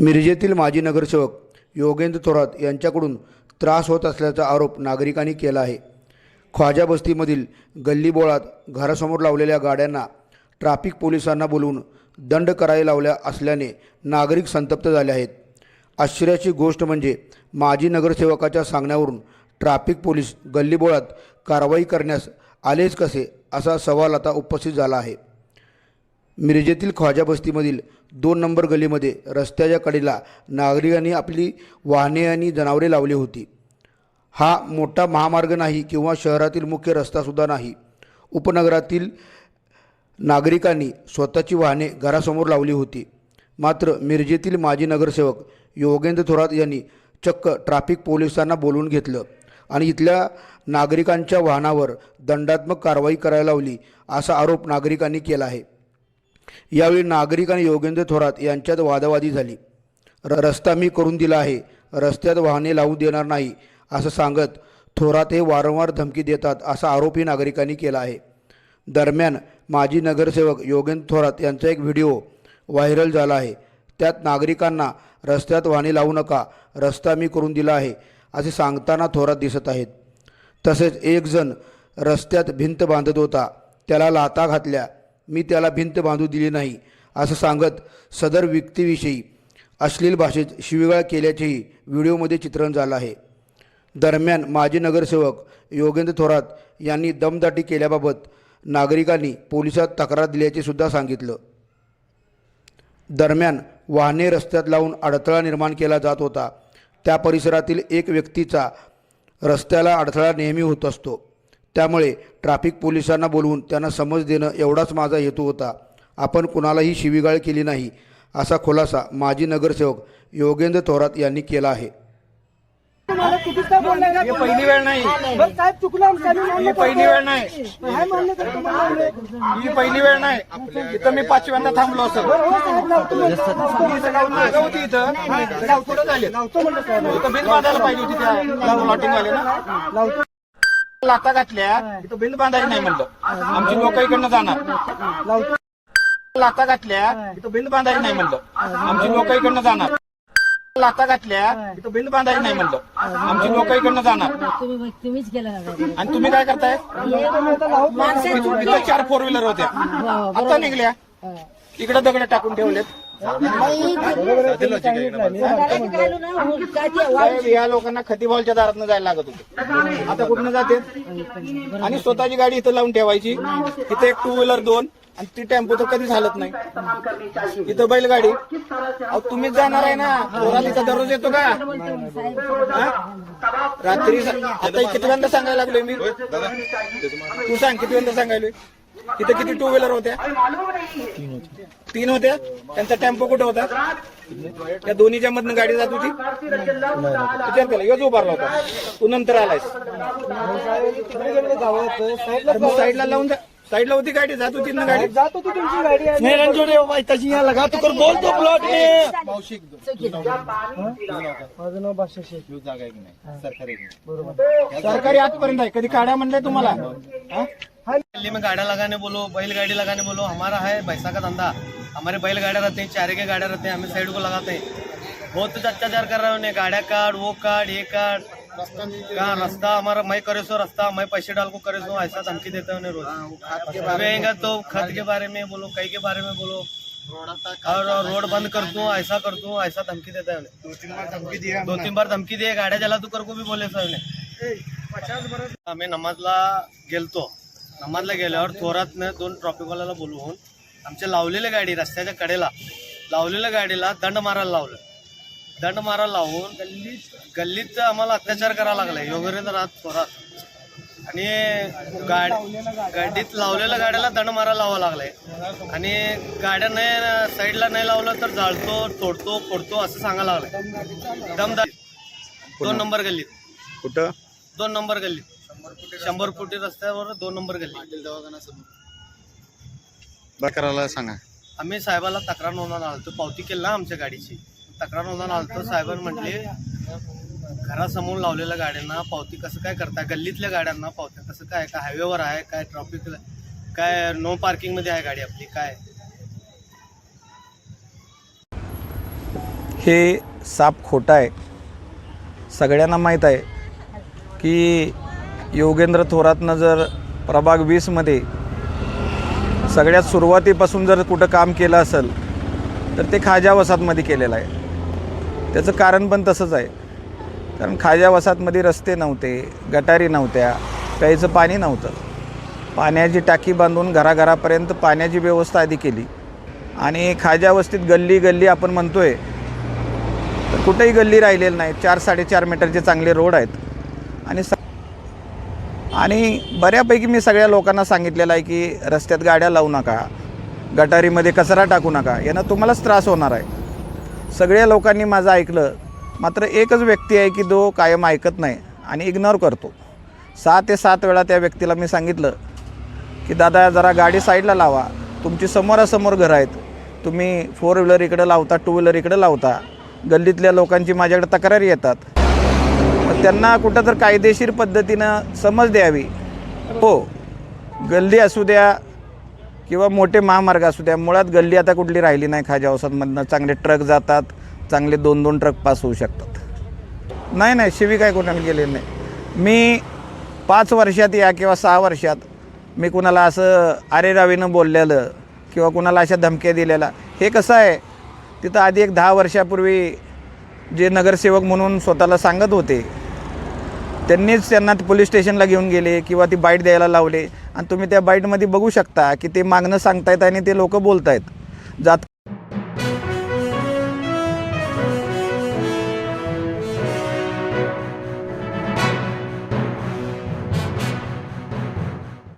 मिरजेतील माजी नगरसेवक योगेंद्र थोरात यांच्याकडून त्रास होत असल्याचा आरोप नागरिकांनी केला आहे. ख्वाजा बस्तीमधील गल्लीबोळात घरासमोर लावलेल्या गाड्यांना ट्राफिक पोलिसांना बोलवून दंड करायला लावल्या असल्याने नागरिक संतप्त झाले आहेत. आश्चर्याची गोष्ट म्हणजे माजी नगरसेवकाच्या सांगण्यावरून ट्राफिक पोलीस गल्लीबोळात कारवाई करण्यास आलेच कसे असा सवाल आता उपस्थित झाला आहे. मिरजेतील ख्वाजा बस्तीमधील दोन नंबर गलीमध्ये रस्त्याच्या कडेला नागरिकांनी आपली वाहने आणि जनावरे लावली होती. हा मोठा महामार्ग नाही किंवा शहरातील मुख्य रस्तासुद्धा नाही. उपनगरातील नागरिकांनी स्वतःची वाहने घरासमोर लावली होती. मात्र मिरजेतील माजी नगरसेवक योगेंद्र थोरात यांनी चक्क ट्राफिक पोलिसांना बोलवून घेतलं आणि इथल्या नागरिकांच्या वाहनावर दंडात्मक कारवाई करायला लावली असा आरोप नागरिकांनी केला आहे. यावेळी नागरिक आणि योगेंद्र थोरात यांच्यात वादावादी झाली. र रस्ता मी करून दिला आहे. रस्त्यात वाहने लावू देणार नाही असं सांगत थोरात हे वारंवार धमकी देतात असा आरोपही नागरिकांनी केला आहे. दरम्यान माजी नगरसेवक योगेंद्र थोरात यांचा एक व्हिडिओ व्हायरल झाला आहे. त्यात नागरिकांना रस्त्यात वाहने लावू नका रस्ता मी करून दिला आहे असे सांगताना थोरात दिसत आहेत. तसेच एक जण रस्त्यात भिंत बांधत होता. त्याला लाता घातल्या. मी त्याला भिंत बांधू दिली नाही असं सांगत सदर व्यक्तीविषयी अश्लील भाषेत शिवीगाळ केल्याचेही व्हिडिओमध्ये चित्रण झालं आहे. दरम्यान माजी नगरसेवक योगेंद्र थोरात यांनी दमदाटी केल्याबाबत नागरिकांनी पोलिसात तक्रार दिल्याचे सुद्धा सांगितलं. दरम्यान वाहने रस्त्यात लावून अडथळा निर्माण केला जात होता. त्या परिसरातील एक व्यक्तीचा रस्त्याला अडथळा नेहमी होत असतो. त्यामुळे ट्रॅफिक पोलिसांना बोलवून त्यांना समज देणं एवढाच माझा हेतू होता. आपण कुणालाही शिवीगाळ केली नाही असा खुलासा माजी नगरसेवक योगेंद्र थोरात यांनी केला आहे? ही पहिली वेळ नाही. ही पहिली. वेळ नाही. ही पहिली वेळ नाही. इथं मी पाचव्यांदा थांबलो असं. हो, होती इथं. पुढे झाले. इथं बिल बांधायला पाहिजे होती त्या प्लॉटिंग वाले ना. लाता घातल्या इथं बिल बांधायला नाही म्हणलं. आमची लोक इकडनं जाणार. लाता घातल्या इथं बिल बांधायला नाही म्हणलं. आमची लोक इकडनं जाणार. लाता घातल्या इथं बिल बांधायला नाही म्हणलं. आमची लोक इकडनं जाणार. तुम्ही तुम्हीच केलं आणि तुम्ही काय करताय? इथं चार फोर व्हीलर होत्या. आता निघल्या. इकडे दगड टाकून ठेवलेत. या लोकांना खतीबॉलच्या दारात जायला लागत होते आता कुठनं जाते आणि स्वतःची गाडी इथं लावून ठेवायची इथं एक टू व्हीलर दोन आणि ती टेम्पो तर कधीच हालत नाही इथं बैलगाडी अहो तुम्हीच जाणार आहे ना थोडा दररोज येतो का रात्री आता किती वेळा सांगायला लागलोय मी? तू सांग किती वेळा इथं किती टू व्हीलर होत्या? तीन होत्या? त्यांचा टेम्पो कुठं होता? त्या दोन्हीच्या मधनं गाडी जात होती? विचार केला योच उभारला होता. तू नंतर आलायस. साईडला लावून जा. साईडला होती गाडी जात होती ना गाडी? जात होती तुमची गाडी आणि- माझं नाव बादशाह शेख. सरकारी आजपर्यंत आहे कधी काढा म्हणलंय तुम्हाला? हा? दिल्ली में गाड़ा लगाने बोलो बैलगाड़ी लगाने बोलो हमारा है पैसा का धंधा। हमारे बैलगाड़ियाँ रहते हैं चारे के गाड़ियाँ रहते हैं हमें साइड को लगाते हैं। बहुत कुछ अत्याचार कर रहे हैं उन्हें गाड़ियाँ काट वो काट ये काट। कहाँ रास्ता? हमारा मैं करे सो रास्ता मैं पैसे डाल को करे सो ऐसा धमकी देते हैं उन्हें रोज। अबेगा तो खत के बारे में बोलो कई के बारे में बोलो। और रोड बंद कर दूँ ऐसा कर दूँ ऐसा धमकी देता है उन्हें। दो तीन बार धमकी दिया दो तीन बार धमकी दिए गाड्या जला तू कर को भी बोले सर उन्हें आम्ही नमाजला गेलतो नमाजला गेल्यावर थोरातनं दोन ट्रॉफिकवाल्याला बोलवून आमच्या लावलेल्या गाडी रस्त्याच्या कडेला लावलेल्या गाडीला दंड मारायला लावलं. दंड मारायला लावून गल्लीत गल्लीत आम्हाला अत्याचार करायला लागलाय. योगेंद्रनाथ थोरात. आणि गाड गाडीत लावलेल्या गाड्याला दंड मारायला लावा लागलाय. आणि गाड्या नाही साईडला नाही लावलं तर जाळतो तोडतो फोडतो असं सांगायला लागलाय. दमदार. दोन नंबर गल्लीत. कुठं? दोन नंबर गल्ली शंभर फुटी रस्त्यावर दोन नंबर गल्ली. करायला सांगा. आम्ही साहेबाला तक्रार नोंदवून आलतो. पावती केली ना आमच्या गाडीची. तक्रार नोंदवून आलतो. साहेबांनी म्हटले घरासमोर लावलेल्या गाड्यांना पावती कसं काय करताय गल्लीतल्या गाड्यांना पावत्या कसं काय? काय हायवेवर आहे? काय ट्रॉफिक काय नो पार्किंगमध्ये आहे गाडी आपली? काय? हे साप खोटं आहे. सगळ्यांना माहीत आहे की योगेंद्र थोरातनं जर प्रभाग वीसमध्ये सगळ्यात सुरुवातीपासून जर कुठं काम केलं असेल तर ते खाजा वसाहतमध्ये केलेलं आहे. त्याचं कारण पण तसंच आहे. कारण खाजा वसाहतमध्ये रस्ते नव्हते गटारी नव्हत्या प्यायचं पाणी नव्हतं. पाण्याची टाकी बांधून घराघरापर्यंत पाण्याची व्यवस्था आधी केली. आणि खाजा वस्तीत गल्ली गल्ली आपण म्हणतो आहे तर कुठेही गल्ली राहिलेली नाही चार साडेचार मीटरचे चांगले रोड आहेत. आणि स आणि बऱ्यापैकी मी सगळ्या लोकांना सांगितलेलं आहे की रस्त्यात गाड्या लावू नका गटारीमध्ये कचरा टाकू नका यानं तुम्हालाच त्रास होणार आहे. सगळ्या लोकांनी माझं ऐकलं मात्र एकच व्यक्ती आहे की जो कायम ऐकत नाही आणि इग्नोर करतो. सहा ते सात वेळा त्या व्यक्तीला मी सांगितलं की दादा जरा गाडी साईडला लावा तुमची समोरासमोर घरं आहेत तुम्ही फोर व्हीलर इकडं लावता टू व्हीलर इकडं लावता गल्लीतल्या लोकांची माझ्याकडे तक्रारी येतात त्यांना कुठं तर कायदेशीर पद्धतीनं समज द्यावी. हो गल्ली असू द्या किंवा मोठे महामार्ग असू द्या मुळात गल्ली आता कुठली राहिली नाही खाजा वसाहतमधनं चांगले ट्रक जातात चांगले दोन दोन ट्रक पास होऊ शकतात. नाही नाही शिवी काय कोणाला गेले नाही. मी पाच वर्षात या किंवा सहा वर्षात मी कुणाला असं आरे रावीनं बोललेलं किंवा कुणाला अशा धमक्या दिलेल्या हे कसं आहे? तिथं आधी एक दहा वर्षापूर्वी जे नगरसेवक म्हणून स्वतःला सांगत होते त्यांनीच त्यांना पोलीस स्टेशनला घेऊन गेले किंवा ती बाईट द्यायला लावले. आणि तुम्ही त्या बाईटमध्ये बघू शकता की ते मागणं सांगतायत आणि ते लोक बोलत आहेत जात